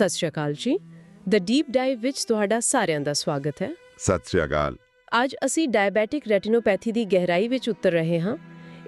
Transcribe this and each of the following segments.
ਸਤਿ ਸ਼੍ਰੀ ਅਕਾਲ ਜੀ। ਦ deep dive ਵਿੱਚ ਤੁਹਾਡਾ ਸਾਰਿਆਂ ਦਾ ਸਵਾਗਤ ਹੈ। ਸਤਿ ਸ਼੍ਰੀ ਅਕਾਲ। ਅੱਜ ਅਸੀਂ ਡਾਇਬੈਟਿਕ ਰੈਟੀਨੋਪੈਥੀ ਦੀ ਗਹਿਰਾਈ ਵਿੱਚ ਉਤਰ ਰਹੇ ਹਾਂ।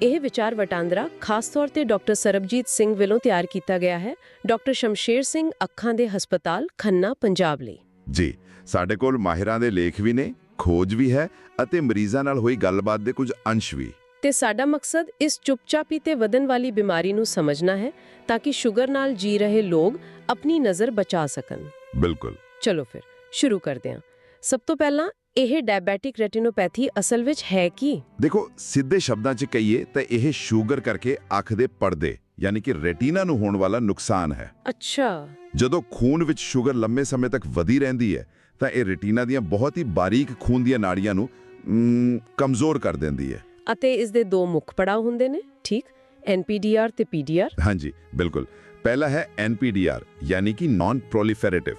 ਇਹ ਵਿਚਾਰ ਵਟਾਂਦਰਾ ਖਾਸ ਤੌਰ ਤੇ ਡਾਕਟਰ ਸਰਬਜੀਤ ਸਿੰਘ ਵੱਲੋਂ ਤਿਆਰ ਕੀਤਾ ਗਿਆ ਹੈ। ਡਾਕਟਰ ਸ਼ਮਸ਼ੇਰ ਸਿੰਘ ਅੱਖਾਂ ਦੇ ਹਸਪਤਾਲ ਖੰਨਾ ਪੰਜਾਬ ਲਈ। ਜੀ ਸਾਡੇ ਕੋਲ ਮਾਹਿਰਾਂ ਦੇ ਲੇਖ ਵੀ ਨੇ ਖੋਜ ਵੀ ਹੈ ਅਤੇ ਮਰੀਜ਼ਾਂ ਨਾਲ ਹੋਈ ਗੱਲਬਾਤ ਦੇ ਕੁਝ ਅੰਸ਼ ਵੀ। ਤੇ ਸਾਡਾ ਮਕਸਦ ਇਸ ਚੁੱਪਚਾਪੀ ਤੇ ਵਧਣ ਵਾਲੀ ਬਿਮਾਰੀ ਨੂੰ ਸਮਝਣਾ ਹੈ ਤਾਂ ਕਿ ਸ਼ੂਗਰ ਨਾਲ ਜੀ ਰਹੇ ਲੋਕ ਆਪਣੀ ਨਜ਼ਰ ਬਚਾ ਸਕਣ। ਬਿਲਕੁਲ। ਚਲੋ ਫਿਰ ਸ਼ੁਰੂ ਕਰਦੇ ਹਾਂ। ਸਭ ਤੋਂ ਪਹਿਲਾਂ ਇਹ ਡਾਇਬੈਟਿਕ ਰੈਟੀਨੋਪੈਥੀ ਅਸਲ ਵਿੱਚ ਹੈ ਕੀ? ਦੇਖੋ ਸਿੱਧੇ ਸ਼ਬਦਾਂ 'ਚ ਕਹੀਏ ਤਾਂ ਇਹ ਸ਼ੂਗਰ ਕਰਕੇ ਅੱਖ ਦੇ ਪਰਦੇ ਯਾਨੀ ਕਿ ਰੈਟੀਨਾ ਨੂੰ ਹੋਣ ਵਾਲਾ ਨੁਕਸਾਨ ਹੈ। ਅੱਛਾ। ਜਦੋਂ ਖੂਨ ਵਿੱਚ ਸ਼ੂਗਰ ਲੰਮੇ ਸਮੇਂ ਤੱਕ ਵਧੀ ਰਹਿੰਦੀ ਹੈ ਤਾਂ ਇਹ ਰੈਟੀਨਾ ਦੀਆਂ ਬਹੁਤ ਹੀ ਬਾਰੀਕ ਖੂਨ ਦੀਆਂ ਨਾੜੀਆਂ ਨੂੰ ਕਮਜ਼ੋਰ ਕਰ ਦਿੰਦੀ ਹੈ। ਅਤੇ ਇਸ ਦੇ ਦੋ ਮੁੱਖ ਪੜਾਅ ਹੁੰਦੇ ਨੇ ਠੀਕ? ਐਨਪੀਡੀਆਰ ਤੇ ਪੀਡੀਆਰ ਹਾਂਜੀ ਬਿਲਕੁਲ। ਪਹਿਲਾ ਹੈ NPDR ਯਾਨੀ ਕਿ ਨਾਨ ਪ੍ਰੋਲੀਫੈਰੇਟਿਵ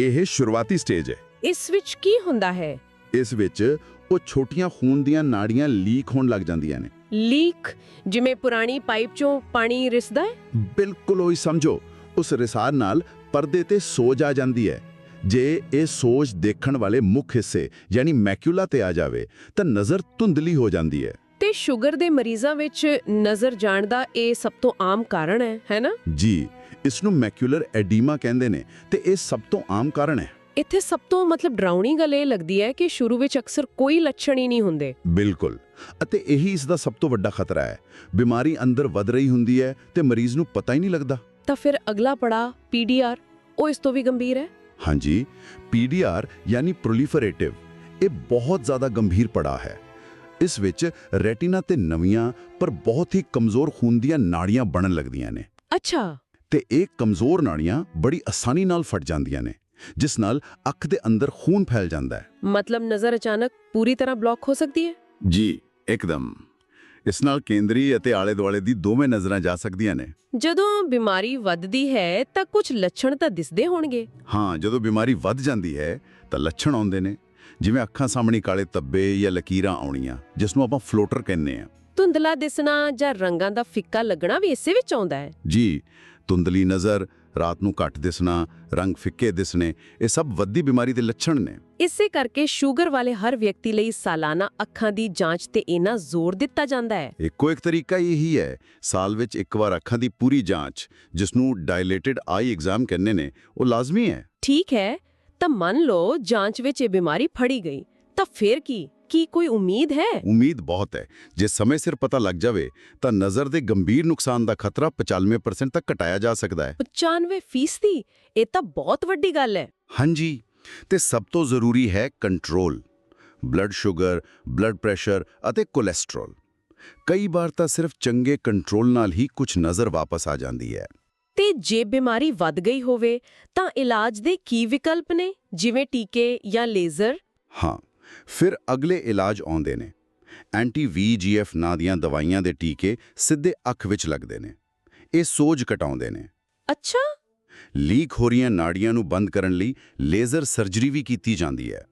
ਇਹ ਸ਼ੁਰੂਆਤੀ ਸਟੇਜ ਹੈ। ਇਸ ਵਿੱਚ ਕੀ ਹੁੰਦਾ ਹੈ? ਇਸ ਵਿੱਚ ਉਹ ਛੋਟੀਆਂ ਖੂਨ ਦੀਆਂ ਨਾੜੀਆਂ ਲੀਕ ਹੋਣ ਲੱਗ ਜਾਂਦੀਆਂ ਨੇ। ਲੀਕ ਜਿਵੇਂ ਪੁਰਾਣੀ ਪਾਈਪ ਚੋਂ ਪਾਣੀ ਰਿਸਦਾ ਹੈ? ਬਿਲਕੁਲ ਉਹੀ ਸਮਝੋ। ਉਸ ਰਿਸਾਰ ਨਾਲ ਪਰਦੇ ਤੇ ਸੋਜ ਆ ਜਾਂਦੀ ਹੈ। ਜੇ ਇਹ ਸੋਜ ਦੇਖਣ ਵਾਲੇ ਮੁੱਖ ਹਿੱਸੇ ਯਾਨੀ ਮੈਕੂਲਾ ਤੇ ਆ ਜਾਵੇ ਤਾਂ ਨਜ਼ਰ ਧੁੰਦਲੀ ਹੋ ਜਾਂਦੀ ਹੈ। ਸ਼ੂਗਰ ਦੇ ਮਰੀਜ਼ਾਂ ਵਿੱਚ ਨਜ਼ਰ ਜਾਣ ਦਾ ਇਹ ਸਭ ਤੋਂ ਆਮ ਕਾਰਨ ਹੈ ਹੈ ਨਾ? ਜੀ ਇਸ ਨੂੰ ਮੈਕੂਲਰ ਐਡੀਮਾ ਕਹਿੰਦੇ ਨੇ ਤੇ ਇਹ ਸਭ ਤੋਂ ਆਮ ਕਾਰਨ ਹੈ। ਇੱਥੇ ਸਭ ਤੋਂ ਮਤਲਬ ਡਰਾਉਣੀ ਗੱਲ ਇਹ ਲੱਗਦੀ ਹੈ ਕਿ ਸ਼ੁਰੂ ਵਿੱਚ ਅਕਸਰ ਕੋਈ ਲੱਛਣ ਹੀ ਨਹੀਂ ਹੁੰਦੇ। ਬਿਲਕੁਲ ਅਤੇ ਇਹੀ ਇਸ ਦਾ ਸਭ ਤੋਂ ਵੱਡਾ ਖਤਰਾ ਹੈ। ਬਿਮਾਰੀ ਅੰਦਰ ਵੱਧ ਰਹੀ ਹੁੰਦੀ ਹੈ ਤੇ ਮਰੀਜ਼ ਨੂੰ ਪਤਾ ਹੀ ਨਹੀਂ ਲੱਗਦਾ। ਤਾਂ ਫਿਰ ਅਗਲਾ ਪੜਾਅ ਪੀਡੀਆਰ ਉਹ ਇਸ ਤੋਂ ਵੀ ਗੰਭੀਰ ਹੈ? ਹਾਂਜੀ ਪੀਡੀਆਰ ਯਾਨੀ ਪ੍ਰੋਲੀਫਰੇਟਿਵ ਇਹ ਬਹੁਤ ਜ਼ਿਆਦਾ ਗੰਭੀਰ ਪੜਾਅ ਹੈ। ਇਸ ਵਿੱਚ ਰੈਟੀਨਾ ਤੇ ਨਵੀਆਂ ਪਰ ਬਹੁਤ ਹੀ ਕਮਜ਼ੋਰ ਖੂਨ ਦੀਆਂ ਨਾੜੀਆਂ ਬਣਨ ਲੱਗਦੀਆਂ ਨੇ। ਅੱਛਾ। ਤੇ ਇਹ ਕਮਜ਼ੋਰ ਨਾੜੀਆਂ ਬੜੀ ਆਸਾਨੀ ਨਾਲ ਫਟ ਜਾਂਦੀਆਂ ਨੇ ਜਿਸ ਨਾਲ ਅੱਖ ਦੇ ਅੰਦਰ ਖੂਨ ਫੈਲ ਜਾਂਦਾ ਹੈ। ਮਤਲਬ ਨਜ਼ਰ ਅਚਾਨਕ ਪੂਰੀ ਤਰ੍ਹਾਂ ਬਲੌਕ ਹੋ ਸਕਦੀ ਹੈ? ਜੀ ਇੱਕਦਮ। ਇਸ ਨਾਲ ਕੇਂਦਰੀ ਅਤੇ ਆਲੇ-ਦੁਆਲੇ ਦੀ ਦੋਵੇਂ ਨਜ਼ਰਾਂ ਜਾ ਸਕਦੀਆਂ ਨੇ। ਜਦੋਂ ਬਿਮਾਰੀ ਵੱਧਦੀ ਹੈ ਤਾਂ ਕੁਝ ਲੱਛਣ ਤਾਂ ਦਿਸਦੇ ਹੋਣਗੇ। ਹਾਂ ਜਦੋਂ ਬਿਮਾਰੀ ਵੱਧ ਜਾਂਦੀ ਹੈ ਤਾਂ ਲੱਛਣ ਆਉਂਦੇ ਨੇ। ਜਿਵੇਂ ਅੱਖਾਂ ਸਾਹਮਣੇ ਕਾਲੇ ਧੱਬੇ ਜਾਂ ਲਕੀਰਾਂ ਆਉਣੀਆਂ ਜਿਸ ਨੂੰ ਆਪਾਂ ਫਲੋਟਰ ਕਹਿੰਦੇ ਆ ਧੁੰਦਲਾ ਦਿਸਣਾ ਜਾਂ ਰੰਗਾਂ ਦਾ ਫਿੱਕਾ ਲੱਗਣਾ ਵੀ ਇਸੇ ਵਿੱਚ ਆਉਂਦਾ ਹੈ। ਜੀ ਧੁੰਦਲੀ ਨਜ਼ਰ ਰਾਤ ਨੂੰ ਘੱਟ ਦਿਸਣਾ ਰੰਗ ਫਿੱਕੇ ਦਿਸਣੇ ਇਹ ਸਭ ਵੱਧਦੀ ਬਿਮਾਰੀ ਦੇ ਲੱਛਣ ਨੇ। ਇਸੇ ਕਰਕੇ ਸ਼ੂਗਰ ਵਾਲੇ ਹਰ ਵਿਅਕਤੀ ਲਈ ਸਾਲਾਨਾ ਅੱਖਾਂ ਦੀ ਜਾਂਚ ਤੇ ਇੰਨਾ ਜ਼ੋਰ ਦਿੱਤਾ ਜਾਂਦਾ ਹੈ। ਇੱਕੋ ਇੱਕ ਤਰੀਕਾ ਇਹੀ ਹੈ ਸਾਲ ਵਿੱਚ ਇੱਕ ਵਾਰ ਅੱਖਾਂ ਦੀ ਪੂਰੀ ਜਾਂਚ ਜਿਸ ਨੂੰ ਡਾਇਲੇਟਡ ਆਈ ਐਗਜ਼ਾਮ ਕਹਿੰਦੇ ਨੇ ਉਹ ਲਾਜ਼ਮੀ ਹੈ। ਠੀਕ ਹੈ ਤਾਂ ਮੰਨ ਲਓ ਜਾਂਚ ਵਿੱਚ ਇਹ ਬਿਮਾਰੀ ਫੜੀ ਗਈ ਤਾਂ ਫਿਰ ਕੀ? ਕੀ ਕੋਈ ਉਮੀਦ ਹੈ? ਉਮੀਦ ਬਹੁਤ ਹੈ। ਜੇ ਸਮੇਂ ਸਿਰ ਪਤਾ ਲੱਗ ਜਾਵੇ ਤਾਂ ਨਜ਼ਰ ਦੇ ਗੰਭੀਰ ਨੁਕਸਾਨ ਦਾ ਖਤਰਾ 95% ਤੱਕ ਘਟਾਇਆ ਜਾ ਸਕਦਾ ਹੈ। 95 ਫੀਸਦੀ? ਇਹ ਤਾਂ ਬਹੁਤ ਵੱਡੀ ਗੱਲ ਹੈ। ਹਾਂਜੀ। ਤੇ ਸਭ ਤੋਂ ਜ਼ਰੂਰੀ ਹੈ control. Blood sugar blood pressure ਅਤੇ ਕੋਲੇਸਟ੍ਰੋਲ। ਕਈ ਵਾਰ ਤਾਂ ਸਿਰਫ ਚੰਗੇ ਕੰਟਰੋਲ ਨਾਲ ਹੀ ਕੁਝ ਨਜ਼ਰ ਵਾਪਸ ਆ ਜਾਂਦੀ ਹੈ। ਤੇ ਜੇ ਬਿਮਾਰੀ ਵੱਧ ਗਈ ਹੋਵੇ ਤਾਂ ਇਲਾਜ ਦੇ ਕੀ ਵਿਕਲਪ ਨੇ? ਜਿਵੇਂ ਟੀਕੇ ਜਾਂ ਲੇਜ਼ਰ? ਹਾਂ ਫਿਰ ਅਗਲੇ ਇਲਾਜ ਆਉਂਦੇ ਨੇ। ਐਂਟੀ ਵੀਜੀਐਫ ਨਾਂ ਦੀਆਂ ਦਵਾਈਆਂ ਦੇ ਟੀਕੇ ਸਿੱਧੇ ਅੱਖ ਵਿੱਚ ਲੱਗਦੇ ਨੇ। ਇਹ ਸੋਜ ਘਟਾਉਂਦੇ ਨੇ। ਅੱਛਾ! ਲੀਕ ਹੋ ਰਹੀਆਂ ਨਾੜੀਆਂ ਨੂੰ ਬੰਦ ਕਰਨ ਲਈ ਲੇਜ਼ਰ ਸਰਜਰੀ ਵੀ ਕੀਤੀ ਜਾਂਦੀ ਹੈ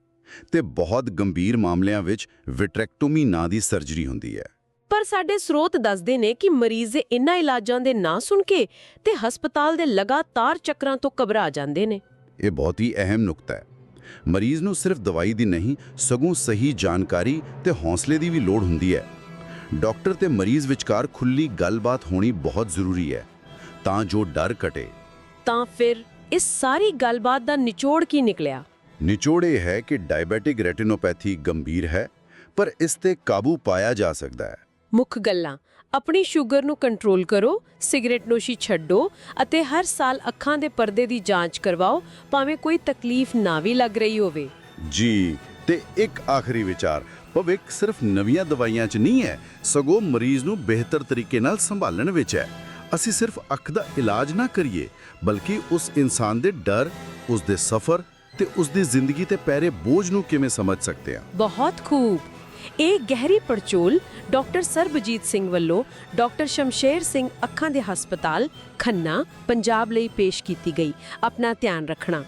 ਤੇ ਬਹੁਤ ਗੰਭੀਰ ਮਾਮਲਿਆਂ ਵਿੱਚ ਵਿਟਰੈਕਟੋਮੀ ਨਾਂ ਦੀ ਸਰਜਰੀ ਹੁੰਦੀ ਹੈ। ਪਰ ਸਾਡੇ ਸਰੋਤ ਦੱਸਦੇ ਨੇ ਕਿ ਮਰੀਜ਼ ਇਨ੍ਹਾਂ ਇਲਾਜਾਂ ਦੇ ਨਾਂ ਸੁਣ ਕੇ ਤੇ ਹਸਪਤਾਲ ਦੇ ਲਗਾਤਾਰ ਚੱਕਰਾਂ ਤੋਂ ਘਬਰਾ ਜਾਂਦੇ ਨੇ। ਇਹ ਬਹੁਤ ਹੀ ਅਹਿਮ ਨੁਕਤਾ ਹੈ। ਮਰੀਜ਼ ਨੂੰ ਸਿਰਫ ਦਵਾਈ ਦੀ ਨਹੀਂ ਸਗੋਂ ਸਹੀ ਜਾਣਕਾਰੀ ਤੇ ਹੌਸਲੇ ਦੀ ਵੀ ਲੋੜ ਹੁੰਦੀ ਹੈ। ਡਾਕਟਰ ਤੇ ਮਰੀਜ਼ ਵਿਚਕਾਰ ਖੁੱਲੀ ਗੱਲਬਾਤ ਹੋਣੀ ਬਹੁਤ ਜ਼ਰੂਰੀ ਹੈ। ਤਾਂ ਜੋ ਡਰ ਘਟੇ। ਤਾਂ ਫਿਰ ਇਸ ਸਾਰੀ ਗੱਲਬਾਤ ਦਾ ਨਿਚੋੜ ਕੀ ਨਿਕਲਿਆ? ਨਿਚੋੜ ਇਹ ਹੈ ਕਿ ਡਾਇਬੈਟਿਕ ਰੈਟੀਨੋਪੈਥੀ ਗੰਭੀਰ ਹੈ ਪਰ ਇਸ ਤੇ ਕਾਬੂ ਪਾਇਆ ਜਾ ਸਕਦਾ ਹੈ। ਮੁੱਖ ਗੱਲਾਂ। ਆਪਣੀ ਸ਼ੂਗਰ ਨੂੰ ਕੰਟਰੋਲ ਕਰੋ ਸਿਗਰਟ ਨੋਸ਼ੀ ਛੱਡੋ ਅਤੇ ਹਰ ਸਾਲ ਅੱਖਾਂ ਦੇ ਪਰਦੇ ਦੀ ਜਾਂਚ ਕਰਵਾਓ ਭਾਵੇਂ ਕੋਈ ਤਕਲੀਫ ਨਾ ਵੀ ਲੱਗ ਰਹੀ ਹੋਵੇ। ਜੀ ਤੇ ਇੱਕ ਆਖਰੀ ਵਿਚਾਰ। ਭਵਿੱਖ ਸਿਰਫ ਨਵੀਆਂ ਦਵਾਈਆਂ 'ਚ ਨਹੀਂ ਹੈ ਸਗੋਂ ਮਰੀਜ਼ ਨੂੰ ਬਿਹਤਰ ਤਰੀਕੇ ਨਾਲ ਸੰਭਾਲਣ ਵਿੱਚ ਹੈ। ਅਸੀਂ ਸਿਰਫ ਅੱਖ ਦਾ ਇਲਾਜ ਨਾ ਕਰੀਏ ਬਲਕਿ ਉਸ ਇਨਸਾਨ ਦੇ ਡਰ ਉਸ ਦੇ ਸਫ਼ਰ ਤੇ ਉਸ ਦੀ ਜ਼ਿੰਦਗੀ ਤੇ ਪੈਰੇ ਬੋਝ ਨੂੰ ਕਿਵੇਂ ਸਮਝ ਸਕਦੇ ਹਾਂ? ਬਹੁਤ ਖੂਬ! ਇਹ ਗਹਿਰੀ ਪੜਚੋਲ ਡਾਕਟਰ ਸਰਬਜੀਤ ਸਿੰਘ ਵੱਲੋਂ ਡਾਕਟਰ ਸ਼ਮਸ਼ੇਰ ਸਿੰਘ ਅੱਖਾਂ ਦੇ ਹਸਪਤਾਲ ਖੰਨਾ, ਪੰਜਾਬ ਲਈ ਪੇਸ਼ ਕੀਤੀ ਗਈ। ਆਪਣਾ ਧਿਆਨ ਰੱਖਣਾ।